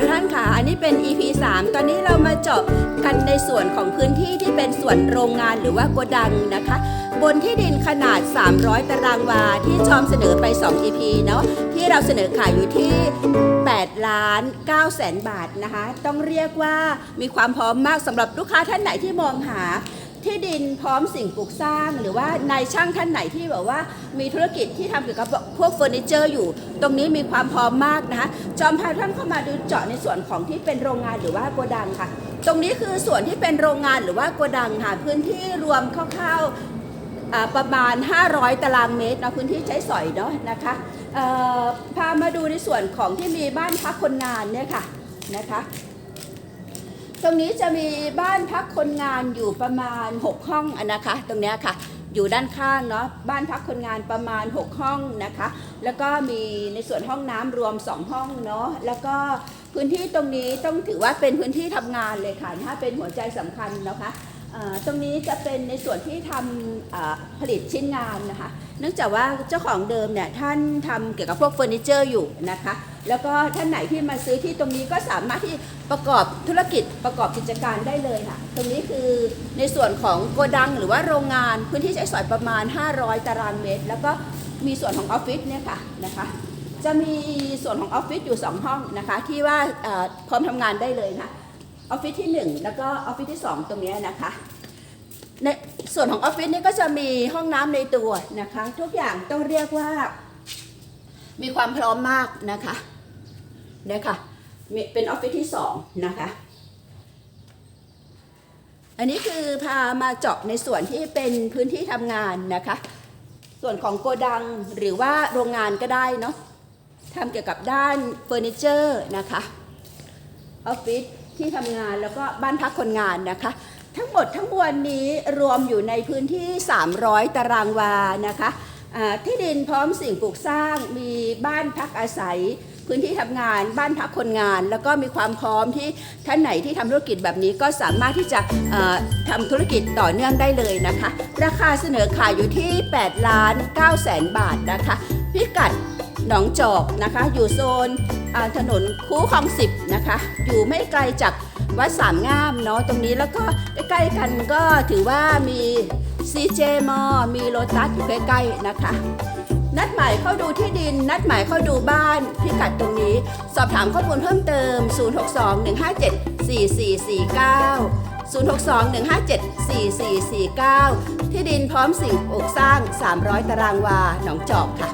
ทุกท่านค่ะอันนี้เป็น EP 3 ตอนนี้เรามาเจาะกันในส่วนของพื้นที่ที่เป็นส่วนโรงงานหรือว่าโกดังนะคะ บนที่ดินขนาด 300 ตารางวา ที่ชอมเสนอไป 2 EP เนาะที่เราเสนอขายอยู่ที่8ล้าน9แสนบาทนะคะ ต้องเรียกว่ามีความพร้อมมากสำหรับลูกค้าท่านไหนที่มองหา ที่ดินพร้อมสิ่งปลูกสร้าง หรือว่านายช่างท่านไหนที่แบบว่ามีธุรกิจที่ทำเกี่ยวกับพวกเฟอร์นิเจอร์อยู่ ตรงนี้มีความพร้อมมากนะคะจอมพาท่านเข้ามาดูเจาะในส่วนของที่เป็นโรงงานหรือว่าโกดังค่ะ ตรงนี้คือส่วนที่เป็นโรงงานหรือว่าโกดังค่ะพื้นที่รวมคร่าวๆประมาณ 500 ตารางเมตรเนาะพื้นที่ใช้สอยเนาะนะคะเออพามาดูในส่วนของที่มีบ้านพักคนงานเนี่ยค่ะนะคะ ตรงนี้จะมีบ้านพักคนงานอยู่ประมาณ 6 ห้องอะนะคะ ตรงนี้ค่ะ อยู่ด้านข้างเนาะบ้านพักคนงานประมาณ 6 ห้องนะคะ แล้วก็มีในส่วนห้องน้ำรวม 2 ห้องเนาะแล้วก็พื้นที่ตรงนี้ต้องถือว่าเป็นพื้นที่ทำงานเลยค่ะถ้าเป็นหัวใจสำคัญนะคะ ตรงนี้จะเป็นในส่วนที่ทำผลิตชิ้นงานนะคะเนื่องจากว่าเจ้าของเดิมเนี่ยท่านทำเกี่ยวกับพวกเฟอร์นิเจอร์อยู่นะคะแล้วก็ท่านไหนที่มาซื้อที่ตรงนี้ก็สามารถที่ประกอบธุรกิจประกอบกิจการได้เลยค่ะ ตรงนี้คือในส่วนของโกดังหรือว่าโรงงานพื้นที่ใช้สอยประมาณ 500 ตารางเมตร แล้วก็มีส่วนของออฟฟิศเนี่ยค่ะนะคะจะมีส่วนของออฟฟิศอยู่ 2 ห้องนะคะที่ว่าพร้อมทำงานได้เลยนะ ออฟฟิศที่ 1 แล้วก็ออฟฟิศที่ 2 ตรงนี้นะคะ ในส่วนของออฟฟิศนี่ก็จะมีห้องน้ำในตัวนะคะ ทุกอย่างต้องเรียกว่า มีความพร้อมมากนะคะเนี่ยค่ะเป็นออฟฟิศที่สองนะคะ อันนี้คือพามาเจาะในส่วนที่เป็นพื้นที่ทำงานนะคะ ส่วนของโกดังหรือว่าโรงงานก็ได้เนาะทำเกี่ยวกับด้านเฟอร์นิเจอร์นะคะออฟฟิศ ที่ทำงานแล้วก็บ้านพักคนงานนะคะ ทั้งหมดทั้งมวลนี้รวมอยู่ในพื้นที่ 300 ตารางวานะคะที่ดินพร้อมสิ่งปลูกสร้างมีบ้านพักอาศัย พื้นที่ทำงาน บ้านพักคนงาน แล้วก็มีความพร้อมที่ท่านไหนที่ทำธุรกิจแบบนี้ก็สามารถที่จะเอ่อทำธุรกิจต่อเนื่องได้เลยนะคะ ราคาเสนอขายอยู่ที่8ล้าน9แสนบาทนะคะพิกัด หนองจอกนะคะ อยู่โซนถนนคูคลองสิบนะคะ อยู่ไม่ไกลจากวัดสามงามเนาะตรงนี้แล้วก็ใกล้ๆกันก็ถือว่ามี CJ มอมีโลตัสอยู่ใกล้ๆนะคะ นัดหมายเข้าดูที่ดิน นัดหมายเข้าดูบ้านพิกัดตรงนี้ สอบถามข้อมูลเพิ่มเติม 062-157-4449 062-157-4449 ที่ดินพร้อมสิ่งปลูกสร้าง 300 ตารางวา หนองจอกค่ะ